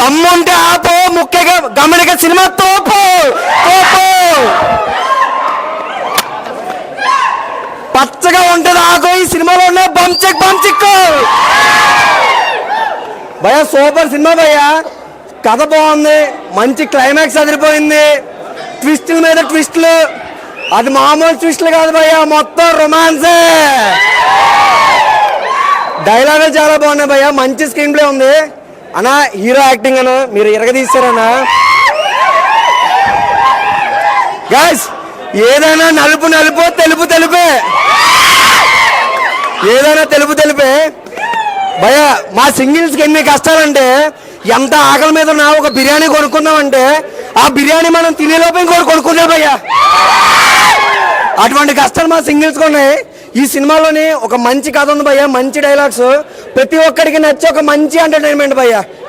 దమ్ముంటే ఆపో ముఖ్యంగా గమనిక సినిమా తోపు తోపు. పచ్చగా ఉంటుంది ఆకు ఈ సినిమాలో ఉన్న బంచిక్ బంచిక్ భయ సూపర్ సినిమా భయ కథ బాగుంది మంచి క్లైమాక్స్ అదిరిపోయింది. ట్విస్టుల మీద ట్విస్టులు. అది మామూలు ట్విస్టులు కాదు భయ మొత్తం రొమాన్సే డైలాగులు చాలా బాగున్నాయి భయ్య మంచి స్క్రీన్ ప్లే ఉంది. అనా హీరో యాక్టింగ్ అను మీరు ఇరగదీస్తారన్నా గాయస్ ఏదైనా నలుపు నలుపు తెలుపు తెలుపే. ఏదైనా తెలుపు తెలుపే. భయ మా సింగిల్స్కి ఎన్ని కష్టాలంటే ఎంత ఆకలి మీద నా ఒక బిర్యానీ కొనుక్కుందామంటే ఆ బిర్యానీ మనం తినేలోపే ఇంకోటి కొనుక్కున్నా భయ్యా. అటువంటి కష్టాలు మా సింగిల్స్కి ఉన్నాయి. ఈ సినిమాలోని ఒక మంచి కథ ఉంది భయ్యా మంచి డైలాగ్స్ ప్రతి ఒక్కడికి నచ్చే ఒక మంచి ఎంటర్టైన్మెంట్ భయ్యా.